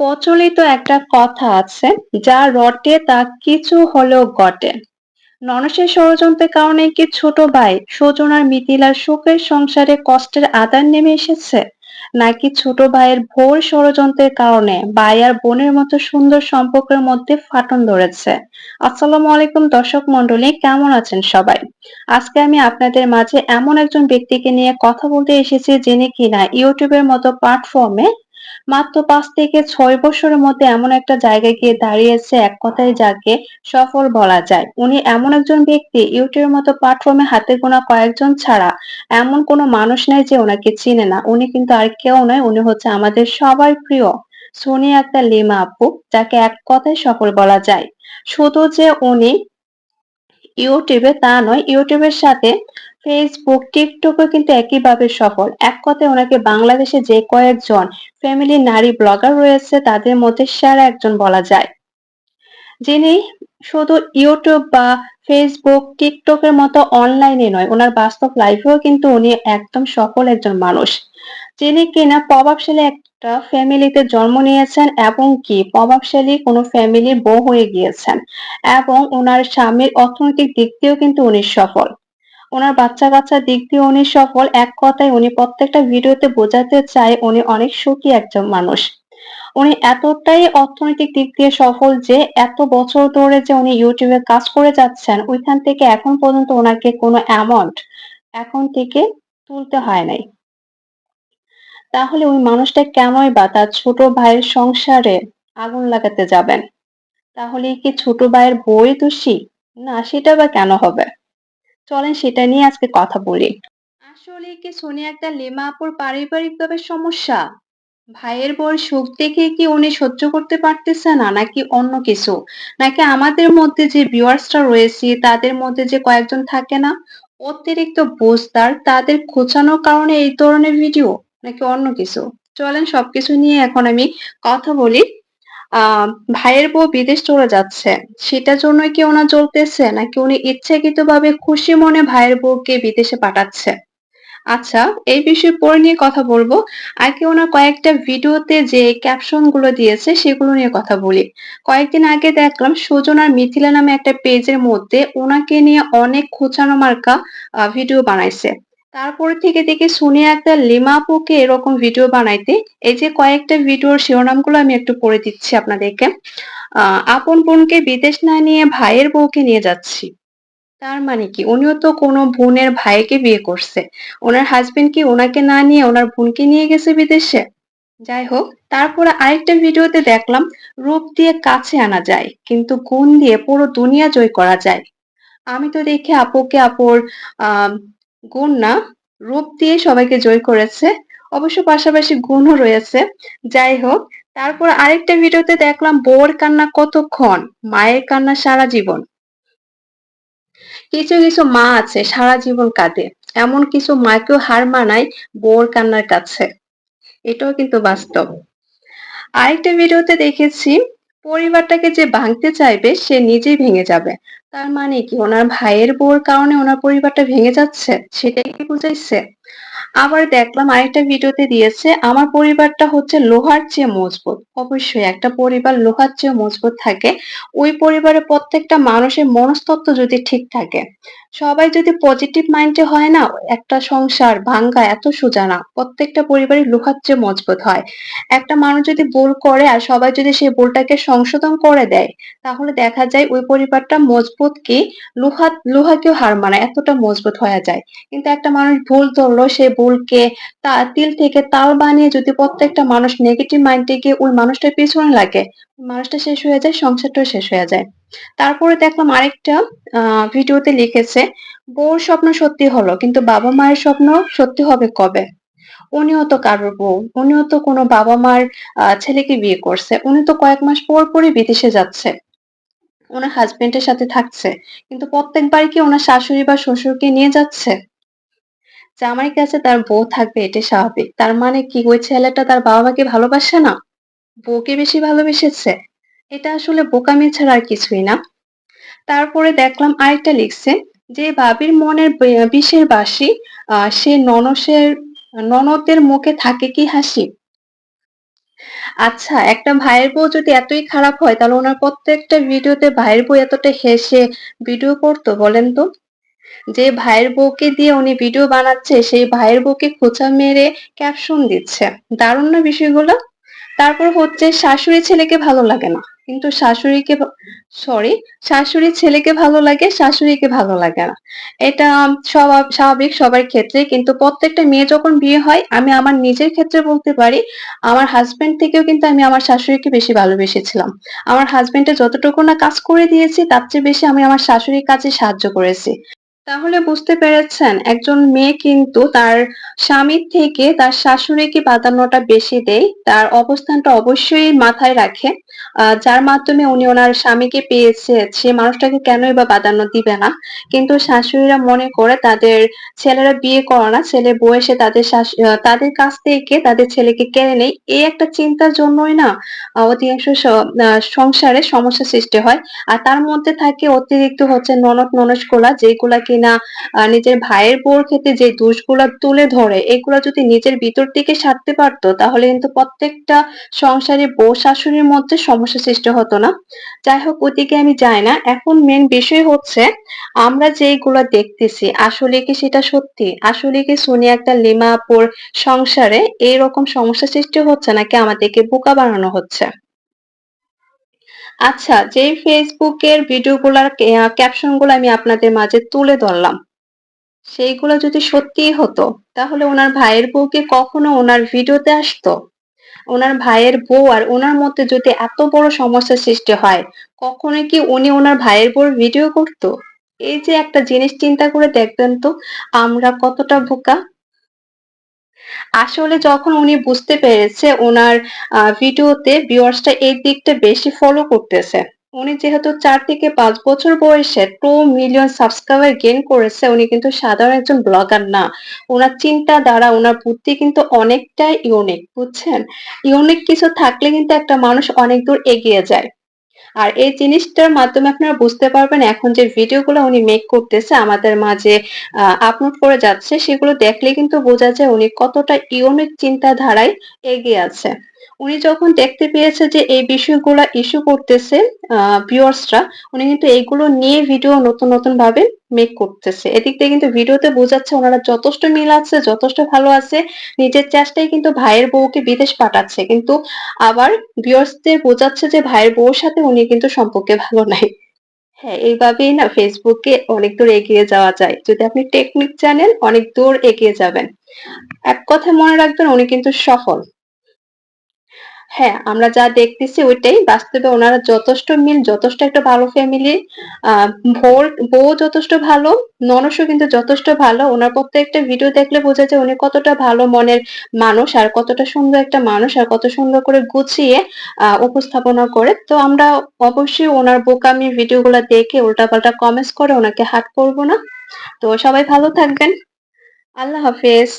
প্রচলিত একটা কথা আছে, যা রটে তা কিছু হলেও ঘটে। ননসের ষড়যন্ত্রের কারণে কি ছোট ভাই সুজন আর মিথিলার সুখের সংসারে কষ্টের আদার নেমে এসেছে? নাকি ছোট ভাইয়ের ভোর ষড়যন্ত্রের কারণে ভাই আর বোনের মতো সুন্দর সম্পর্কের মধ্যে ফাটন ধরেছে? আসসালামু আলাইকুম দর্শক মন্ডলী কেমন আছেন সবাই? আজকে আমি আপনাদের মাঝে এমন একজন ব্যক্তিকে নিয়ে কথা বলতে এসেছি যিনি কিনা ইউটিউবের মতো প্ল্যাটফর্মে মাত্র পাঁচ থেকে ছয় বছরের মধ্যে এমন একটা জায়গায় গিয়ে দাঁড়িয়েছে, এক কথায় যাকে সফল বলা যায়। উনি এমন একজন ব্যক্তি, ইউটিউবের মতো প্ল্যাটফর্মে হাতে গোনা কয়েকজন ছাড়া এমন কোনো মানুষ নাই যে ওনাকে চিনে না। উনি কিন্তু আর কেউ নয়, উনি হচ্ছে আমাদের সবার প্রিয় সোনি একটা লিমা আপু, যাকে এক কথায় সফল বলা যায়। শুধু যে উনি ইউটিউবে তা নয়, ইউটিউবের সাথে ফেসবুক টিকটকও কিন্তু একইভাবে সফল। এক কথায় ওনাকে বাংলাদেশে যে কয়েকজন ফ্যামিলি নারী ব্লগার রয়েছে, তাদের মধ্যে সেরা একজন বলা যায়। যিনি শুধু ইউটিউব বা ফেসবুক টিকটকের মতো অনলাইনে নয়, ওনার বাস্তব লাইফেও কিন্তু উনি একদম সফল একজন মানুষ। যিনি কিনা প্রভাবশালী একটা ফ্যামিলিতে জন্ম নিয়েছেন এবং কি প্রভাবশালী কোনো ফ্যামিলির বউ হয়ে গিয়েছেন এবং ওনার স্বামীর অর্থনৈতিক দিক দিয়েও কিন্তু উনি সফল। ওনার বাচ্চা কাচ্চার দিক দিয়ে উনি সফল। এক কথায় উনি প্রত্যেকটা ভিডিওতে বোঝাতে চায় উনি অনেক সুখী একজন মানুষ। উনি এতটাই অর্থনৈতিক দিক দিয়ে সফল যে এত বছর ধরে যে উনি ইউটিউবে কাজ করে যাচ্ছেন, ওইখান থেকে এখন পর্যন্ত ওনাকে কোনো অ্যামাউন্ট এখন থেকে তুলতে হয় নাই। তাহলে ওই মানুষটা কেনই বা তার ছোট ভাইয়ের সংসারে আগুন লাগাতে যাবেন? তাহলে কি ছোট ভাইয়ের বই দোষী? না, সেটা বা কেন হবে? চলেন সেটা নিয়ে আজকে কথা বলি। আসলে কি সোনি একটা লেমা আপুর পারিবারিকভাবে সমস্যা? ভাইয়ের বউর সুখ দেখে কি উনি সহ্য করতে পারতেছে না, নাকি অন্য কিছু? নাকি আমাদের মধ্যে যে ভিউয়ার্সরা রয়েছে, তাদের মধ্যে যে কয়েকজন থাকে না, অতিরিক্ত বুঝদার, তাদের খোঁচানোর কারণে এই ধরনের ভিডিও নাকি অন্য কিছু? চলেন সবকিছু নিয়ে এখন আমি কথা বলি। ভাইয়ের বউ বিদেশ চলে যাচ্ছে। সেটার জন্য কি ওনার চলতেছে? নাকি উনি ইচ্ছাকৃত ভাবে খুশি মনে ভাইয়ের বউকে বিদেশে পাঠাচ্ছে? আচ্ছা এই বিষয়ে পরে নিয়ে কথা বলব। আগে ওনার কয়েকটা ভিডিওতে যে ক্যাপশনগুলো দিয়েছে, সেগুলো নিয়ে কথা বলি। কয়েকদিন আগে দেখলাম সুজন আর মিথিলা নামে একটা পেজের মধ্যে ওনাকে নিয়ে অনেক খোঁচানো মার্কা ভিডিও বানাইছে। তারপরে থেকে দেখি সোনিয়া একটা লিমা আপুকে এরকম ভিডিও বানাইতে, এই যে কয়েকটা ভিডিওর শিরোনামগুলো আমি একটু পড়ে দিচ্ছি আপনাদেরকে। আপন বোনকে বিদেশ না নিয়ে ভাইয়ের বউকে নিয়ে যাচ্ছি। তার মানে কি? উনিও তো কোনো বোনের ভাইকে বিয়ে করছে। ওনার হাজবেন্ড কি ওনাকে না নিয়ে ওনার বোনকে নিয়ে গেছে বিদেশে? যাই হোক, তারপরে আরেকটা ভিডিওতে দেখলাম, রূপ দিয়ে কাছে আনা যায়, কিন্তু গুণ দিয়ে পুরো দুনিয়া জয় করা যায়। আমি তো দেখি আপুকে আপুর, আহ গুণ না, রূপ দিয়ে সবাইকে জয় করেছে। অবশ্য পাশাপাশি গুণও রয়েছে। যাই হোক, তারপর আরেকটা ভিডিওতে দেখলাম বউর কান্না কতক্ষণ, মায়ের কান্না সারা জীবন। কিছু কিছু মা আছে, সারা জীবন কাঁদে। এমন কিছু মাকেও হার মানায় বউর কান্নার কাছে। এটাও কিন্তু বাস্তব। আরেকটা ভিডিওতে দেখেছি, পরিবারটাকে যে ভাঙতে চাইবে, সে নিজেই ভেঙে যাবে। তার মানে কি? ওনার ভাইয়ের বউর কারণে ওনার পরিবারটা ভেঙে যাচ্ছে? সেটাই কি বুঝাইছে? আবার দেখলাম আরেকটা ভিডিওতে দিয়েছে, আমার পরিবারটা হচ্ছে লোহার চেয়ে মজবুত। অবশ্যই একটা পরিবার লোহার চেয়ে মজবুত থাকে। ওই পরিবারের প্রত্যেকটা মানুষের মনস্তত্ত্ব যদি ঠিক থাকে, সবাই যদি পজিটিভ মাইন্ডে হয় না, একটা সংসার ভাঙ্গা এত সোজা না। প্রত্যেকটা পরিবারই লোহার চেয়ে মজবুত হয়। একটা মানুষ যদি ভুল করে আর সবাই যদি সেই ভুলটাকে সংশোধন করে দেয়, তাহলে দেখা যায় ওই পরিবারটা মজবুত কি? লোহা, লোহাকেও হার মানায়, এতটা মজবুত হয়ে যায়। কিন্তু একটা মানুষ ভুল ধরলো, সে ভুলকে তা তিল থেকে তাল বানিয়ে যদি প্রত্যেকটা মানুষ নেগেটিভ মাইন্ডে গিয়ে ওই মানুষটার পিছনে লাগে মানুষটা শেষ হয়ে যায়, সংসারটাও শেষ হয়ে যায়। তারপরে দেখলাম আরেকটা ভিডিওতে লিখেছে, বউর স্বপ্ন সত্যি হলো, কিন্তু বাবা মায়ের স্বপ্ন সত্যি হবে কবে? উনিও তো কারোর বউ, উনিও তো কোনো বাবা মার ছেলেকে বিয়ে করছে, উনি তো কয়েক মাস পর পরই বিদেশে যাচ্ছে। ওনার হাজবেন্ডের সাথে থাকছে, কিন্তু প্রত্যেকবার কি ওনার শাশুড়ি বা শ্বশুরকে নিয়ে যাচ্ছে? জামাই কাছে তার বউ থাকবে এটা স্বাভাবিক। তার মানে কি, ওই ছেলেটা তার বাবা মাকে ভালোবাসে না? বউকে বেশি ভালোবেসেছে? এটা আসলে বোকামি ছাড়া আর কিছুই না। তারপরে দেখলাম আরেকটা লিখছে যে, বাবির মনের বিষের বাসি সে ননসের, ননদের মুখে থাকে কি হাসি? আচ্ছা একটা ভাইয়ের বউ যদি এতই খারাপ হয়, তাহলে ওনার প্রত্যেকটা ভিডিওতে ভাইয়ের বউ এতটা হেসে ভিডিও করতো, বলেন তো? যে ভাইয়ের বউকে দিয়ে উনি ভিডিও বানাচ্ছে সেই ভাইয়ের বউকে খোঁচা মেরে ক্যাপশন দিচ্ছে। দারুণ না বিষয়গুলো? তারপর হচ্ছে শাশুড়ি ছেলেকে ভালো লাগে না। কিন্তু শাশুড়িকে সরি শাশুড়ি ছেলেকে ভালো লাগে, শাশুড়িকে ভালো লাগে না। এটা স্বভাব স্বাভাবিক সবার ক্ষেত্রে। কিন্তু প্রত্যেকটা মেয়ে যখন বিয়ে হয় আমি আমার নিজের ক্ষেত্রে বলতে পারি, আমার হাসব্যান্ড থেকেও কিন্তু আমি আমার শাশুড়িকে বেশি ভালোবেসেছিলাম। আমার হাসব্যান্ডের যতটুকু না কাজ করে দিয়েছি তার চেয়ে বেশি আমি আমার শাশুড়ির কাজে সাহায্য করেছি। তাহলে বুঝতে পেরেছেন, একজন মেয়ে কিন্তু তার স্বামীর থেকে তার শাশুড়িকে প্রাধান্যটা বেশি দেয়। তার অবস্থানটা অবশ্যই মাথায় রাখে। যার মাধ্যমে উনি ওনার স্বামীকে পেয়েছে, সে মানুষটাকে কেনই বা প্রাধান্য দিবে না। কিন্তু শাশুড়িরা মনে করে তাদের ছেলেরা বিয়ে করে না, ছেলে বউ এসে তাদের তাদের কাছ থেকে তাদের ছেলেকে কেড়ে নেয়। এই একটা চিন্তার জন্যই না অধিকাংশ সংসারে সমস্যা সৃষ্টি হয়। আর তার মধ্যে থাকে অতিরিক্ত হচ্ছে ননদ ননস্কলা যেগুলা কিনা নিজের ভাইয়ের বউর ক্ষেত্রে যে দোষগুলা তুলে ধরে এগুলা যদি নিজের ভিতর থেকে সারতে পারতো তাহলে কিন্তু প্রত্যেকটা সংসারে বউ শাশুড়ির মধ্যে সমস্যা সৃষ্টি হতো না। যাই হোক ওদিকে আমি যাই না। এখন মেন বিষয় হচ্ছে আমরা যেইগুলা দেখতেছি আসলে কি সেটা সত্যি? আসলে কি সোনিয়া একটা লিমা আপুর সংসারে এরকম সমস্যা সৃষ্টি হচ্ছে নাকি আমাদেরকে বোকা বানানো হচ্ছে? আচ্ছা, কে আ ক্যাপশনগুলা আমি আপনাদের মাঝে তুলে ধরলাম, সেইগুলো যদি সত্যিই হতো, তাহলে ওনার ভাইয়ের বউকে কখনো ওনার ভিডিওতে আসতো? উনার ভাইয়ের বউ আর ওনার মধ্যে যদি এত বড় সমস্যার সৃষ্টি হয়, কখনো কি উনি ওনার ভাইয়ের বউর ভিডিও করত এই যে একটা জিনিস চিন্তা করে দেখবেন তো, আমরা কতটা বোকা? আসলে যখন উনি বুঝতে পেরেছে ওনার ভিডিওতে ভিউয়ার্সটা এই দিকটা বেশি ফলো করতেছে। উনি যেহেতু চার থেকে পাঁচ বছর বয়সে 2 মিলিয়ন সাবস্ক্রাইবার গেইন করেছে, উনি কিন্তু সাধারণ একজন ব্লগার না। ওনার চিন্তা চিন্তাধারা, ওনার বুদ্ধি কিন্তু অনেকটাই ইউনিক, বুঝছেন? ইউনিক কিছু থাকলে কিন্তু একটা মানুষ অনেক দূর এগিয়ে যায়। আর এই জিনিসটার মাধ্যমে আপনারা বুঝতে পারবেন এখন যে ভিডিওগুলো উনি মেক করতেছে আমাদের মাঝে আপলোড করে যাচ্ছে সেগুলো দেখলে কিন্তু বোঝা যায় উনি কতটা ইউনিক চিন্তাধারায় এগিয়ে আছে। উনি যখন দেখতে পেয়েছে যে এই বিষয়গুলো ইস্যু করতেছে ভিউয়ার্সরা উনি কিন্তু এইগুলো নিয়ে ভিডিও নতুন, নতুন ভাবে মেক করতেছে। এদিক দিয়ে কিন্তু ভিডিওতে বোঝাচ্ছে ওনারা যথেষ্ট মিল আছে, যথেষ্ট ভালো আছে। নিজের চেষ্টায় কিন্তু ভাইয়ের বউকে বিদেশ পাঠাচ্ছে। কিন্তু আবার ভিউয়ার্সদের বোঝাচ্ছে যে ভাইয়ের বউর সাথে উনি কিন্তু সম্পর্কে ভালো নাই। হ্যাঁ, এইভাবেই না এ অনেক দূর এগিয়ে যাওয়া যায়। যদি আপনি টেকনিক জানেন অনেক দূর এগিয়ে যাবেন। এক কথায় মনে রাখবেন উনি কিন্তু সফল। হ্যাঁ, আমরা যা দেখতেছি ওইটাই। বাস্তবে উনারা যথেষ্ট মিল, যথেষ্ট একটা ভালো ফ্যামিলি। আ ভোর বউ যথেষ্ট ভালো, ননদও কিন্তু যথেষ্ট ভালো। উনার প্রত্যেকটা ভিডিও দেখলে বোঝা যায় উনি কতটা ভালো মনের মানুষ আর কতটা সুন্দর একটা মানুষ আর কত সুন্দর করে গুছিয়ে আ উপস্থাপনা করে। তো আমরা অবশ্যই উনার বোকামি ভিডিওগুলা দেখে উল্টাপাল্টা কমেন্টস করে ওনাকে হার্ট করব না। তো সবাই ভালো থাকবেন। আল্লাহ হাফেজ।